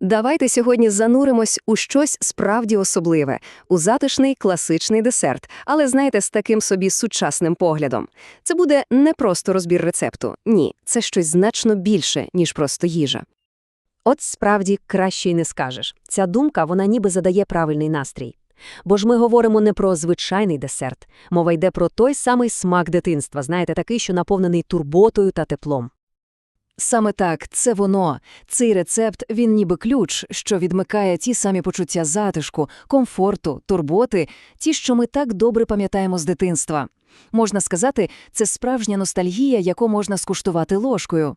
Давайте сьогодні зануримось у щось справді особливе, у затишний класичний десерт, але знаєте, з таким собі сучасним поглядом. Це буде не просто розбір рецепту. Ні, це щось значно більше, ніж просто їжа. От справді краще й не скажеш. Ця думка, вона ніби задає правильний настрій. Бо ж ми говоримо не про звичайний десерт. Мова йде про той самий смак дитинства, знаєте, такий, що наповнений турботою та теплом. Саме так, це воно. Цей рецепт, він ніби ключ, що відмикає ті самі почуття затишку, комфорту, турботи, ті, що ми так добре пам'ятаємо з дитинства. Можна сказати, це справжня ностальгія, яку можна скуштувати ложкою.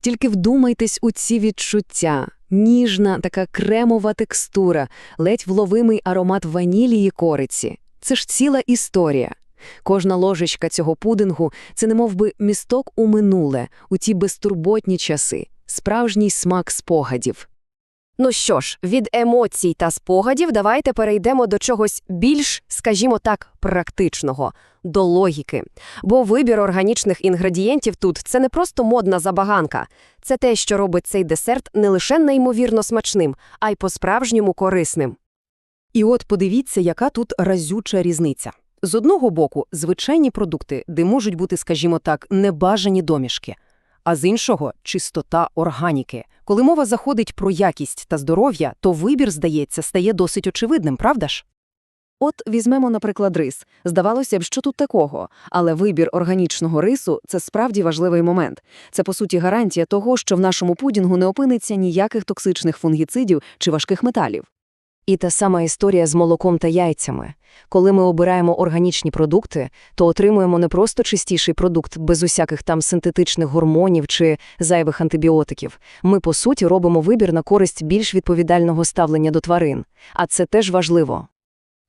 Тільки вдумайтесь у ці відчуття. Ніжна, така кремова текстура, ледь вловимий аромат ванілі і кориці. Це ж ціла історія. Кожна ложечка цього пудингу – це немовби місток у минуле, у ті безтурботні часи, справжній смак спогадів. Ну що ж, від емоцій та спогадів давайте перейдемо до чогось більш, скажімо так, практичного – до логіки. Бо вибір органічних інгредієнтів тут – це не просто модна забаганка. Це те, що робить цей десерт не лише неймовірно смачним, а й по-справжньому корисним. І от подивіться, яка тут разюча різниця. З одного боку, звичайні продукти, де можуть бути, скажімо так, небажані домішки, а з іншого – чистота органіки. Коли мова заходить про якість та здоров'я, то вибір, здається, стає досить очевидним, правда ж? От візьмемо, наприклад, рис. Здавалося б, що тут такого, але вибір органічного рису – це справді важливий момент. Це, по суті, гарантія того, що в нашому пудінгу не опиниться ніяких токсичних фунгіцидів чи важких металів. І та сама історія з молоком та яйцями. Коли ми обираємо органічні продукти, то отримуємо не просто чистіший продукт без усяких там синтетичних гормонів чи зайвих антибіотиків. Ми, по суті, робимо вибір на користь більш відповідального ставлення до тварин. А це теж важливо.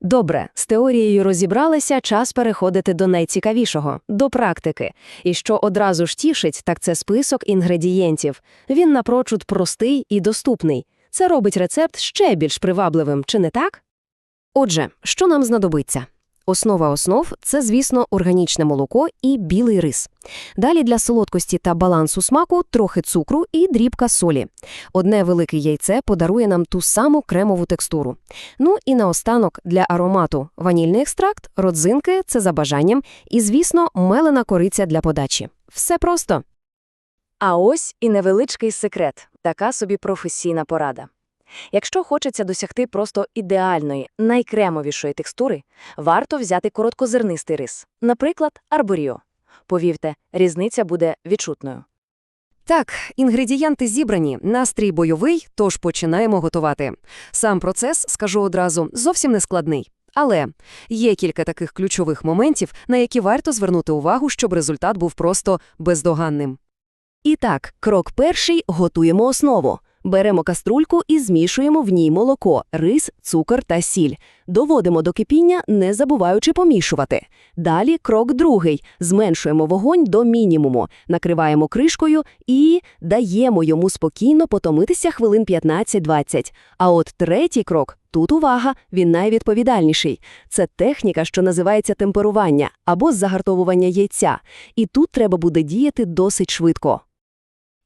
Добре, з теорією розібралися, час переходити до найцікавішого – до практики. І що одразу ж тішить, так це список інгредієнтів. Він напрочуд простий і доступний. Це робить рецепт ще більш привабливим, чи не так? Отже, що нам знадобиться? Основа основ – це, звісно, органічне молоко і білий рис. Далі для солодкості та балансу смаку трохи цукру і дрібка солі. Одне велике яйце подарує нам ту саму кремову текстуру. Ну і наостанок для аромату ванільний екстракт, родзинки – це за бажанням, і, звісно, мелена кориця для подачі. Все просто. А ось і невеличкий секрет – така собі професійна порада. Якщо хочеться досягти просто ідеальної, найкремовішої текстури, варто взяти короткозернистий рис, наприклад, арборіо. Повірте, різниця буде відчутною. Так, інгредієнти зібрані, настрій бойовий, тож починаємо готувати. Сам процес, скажу одразу, зовсім не складний. Але є кілька таких ключових моментів, на які варто звернути увагу, щоб результат був просто бездоганним. І так, крок перший – готуємо основу. Беремо каструльку і змішуємо в ній молоко, рис, цукор та сіль. Доводимо до кипіння, не забуваючи помішувати. Далі крок другий. Зменшуємо вогонь до мінімуму, накриваємо кришкою і даємо йому спокійно потомитися хвилин 15-20. А от третій крок – тут увага, він найвідповідальніший. Це техніка, що називається темперування або загартовування яйця. І тут треба буде діяти досить швидко.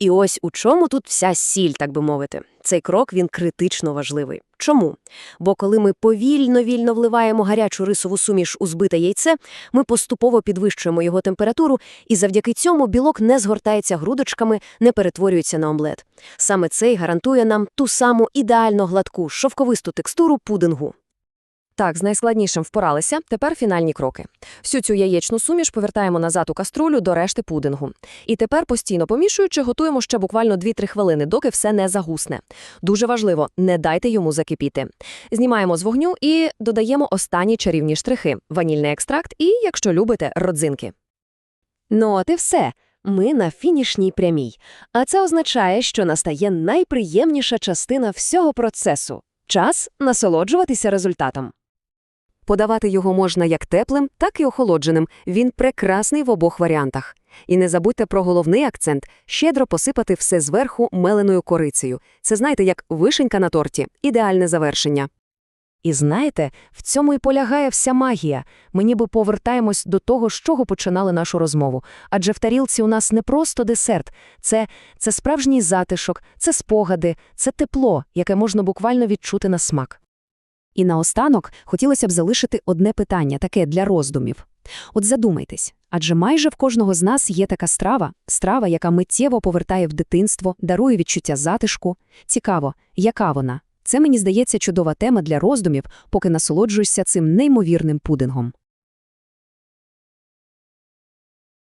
І ось у чому тут вся сіль, так би мовити. Цей крок, він критично важливий. Чому? Бо коли ми повільно-вільно вливаємо гарячу рисову суміш у збите яйце, ми поступово підвищуємо його температуру, і завдяки цьому білок не згортається грудочками, не перетворюється на омлет. Саме це й гарантує нам ту саму ідеально гладку, шовковисту текстуру пудингу. Так, з найскладнішим впоралися, тепер фінальні кроки. Всю цю яєчну суміш повертаємо назад у каструлю до решти пудингу. І тепер, постійно помішуючи, готуємо ще буквально 2-3 хвилини, доки все не загусне. Дуже важливо, не дайте йому закипіти. Знімаємо з вогню і додаємо останні чарівні штрихи – ванільний екстракт і, якщо любите, родзинки. Ну от і все. Ми на фінішній прямій. А це означає, що настає найприємніша частина всього процесу – час насолоджуватися результатом. Подавати його можна як теплим, так і охолодженим. Він прекрасний в обох варіантах. І не забудьте про головний акцент – щедро посипати все зверху меленою корицею. Це, знаєте, як вишенька на торті – ідеальне завершення. І знаєте, в цьому і полягає вся магія. Ми ніби повертаємось до того, з чого починали нашу розмову. Адже в тарілці у нас не просто десерт, це, це справжній затишок, це спогади, це тепло, яке можна буквально відчути на смак. І наостанок хотілося б залишити одне питання, таке для роздумів. От задумайтесь, адже майже в кожного з нас є така страва, страва, яка миттєво повертає в дитинство, дарує відчуття затишку. Цікаво, яка вона? Це, мені здається, чудова тема для роздумів, поки насолоджуєшся цим неймовірним пудингом.